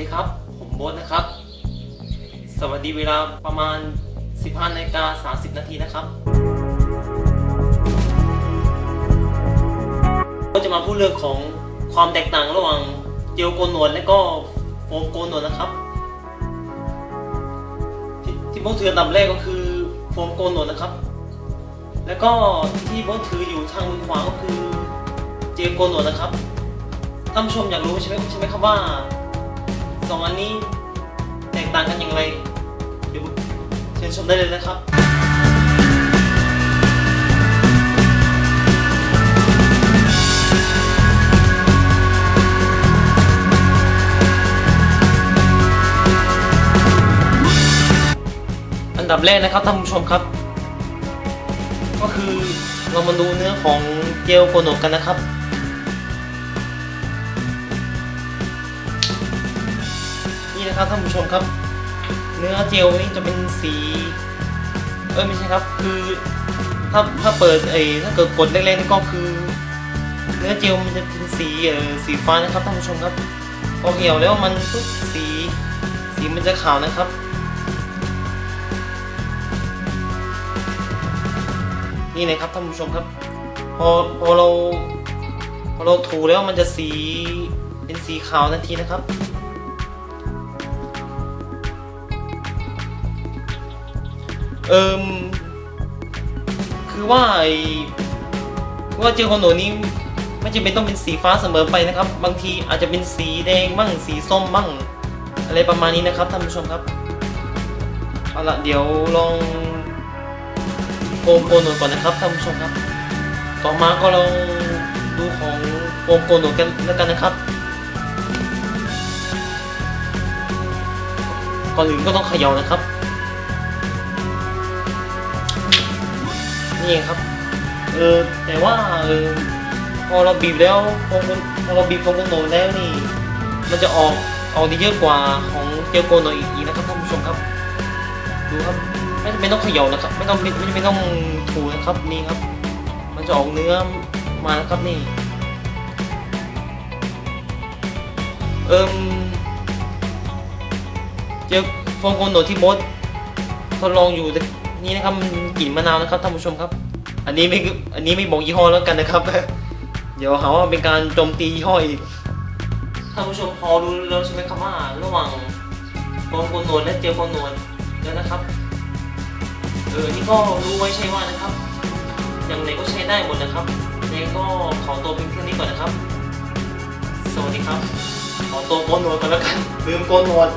ดีครับ ผมโบ๊ทนะครับ สวัสดีเวลาประมาณ 15นาฬิกา30 นาทีนะครับ ก็จะมาพูดเรื่องของความแตกต่างระหว่างเจลโกนหนวดและก็โฟมโกนหนวดนะครับ ที่ผมถืออันดับแรกก็คือโฟมโกนหนวดนะครับ แล้วก็ที่ผมถืออยู่ทางมือขวาก็คือเจลโกนหนวดนะครับท่านผู้ชมอยากรู้ใช่ไหมใช่ไหมครับว่า สองอันนี้แตกต่างกันอย่างไรเดี๋ยวเชิญชมได้เลยนะครับอันดับแรกนะครับท่านผู้ชมครับ ก็คือเรามาดูเนื้อของเจลโกโนกันนะครับ นะครับท่านผู้ชมครับ เนื้อเจลนี่จะเป็นสี เอ้ยไม่ใช่ครับ คือถ้าถ้าเปิดไอ้ถ้าเกิดกดแรกๆนี่ก็คือ เนื้อเจลมันจะเป็นสีเออสีฟ้านะครับท่านผู้ชมครับพอเหี่ยวแล้วมันปุ๊บสีสีมันจะขาวนะครับนี่นะครับท่านผู้ชมครับ พอพอเราพอเราถูแล้วมันจะสีเป็นสีขาวทันทีนะครับ เอิมคือว่าไอคือว่าเจลคอนโดนี้ไม่จำเป็นต้องเป็นสีฟ้าเสมอไปนะครับ บางทีอาจจะเป็นสีแดงบ้างสีส้มบ้าง อะไรประมาณนี้นะครับท่านผู้ชมครับเอาละเดี๋ยวลองโฟมโกนหนก่อนนะครับท่านผู้ชมครับ ต่อมาก็ลองดูของโฟมโกนหนกันแล้วกันนะครับก่อนอื่นก็ต้องเขย่านะครับ นี่ครับ เออแต่ว่าเออพอเราบีบแล้วโฟมพอเราบีบโฟมโกนหนแล้วนี่ มันจะออกออกได้เยอะกว่าของเจลโกนหนอีกนะครับท่านผู้ชมครับ ดูครับไม่จำเป็นต้องเขย่านะครับ ไม่ต้องไม่จำเป็นต้องถูนะครับนี่ครับ มันจะออกเนื้อมานะครับนี่ เอิมเจอโฟมโกโนที่โบสทดลองอยู่ นี่นะครับมันกลิ่นมะนาวนะครับท่านผู้ชมครับ อันนี้ไม่อันนี้ไม่บอกยี่ห้อแล้วกันนะครับ เดี๋ยวหาว่าเป็นการโจมตียี่ห้ออีกท่านผู้ชมพอรู้แล้วใช่ไหมครับว่าระหว่างโฟมโกนโหนดและเจลโกนโหนดแล้วนะครับเออนี่ก็รู้ไว้ใช่ว่านะครับอย่างไรก็ใช้ได้หมดนะครับยังก็ขอตัวเพียงเท่านี้ก่อนนะครับ สวัสดีครับ ขอตัวโกนนวดก่อนแล้วกัน ลืมโกนนวด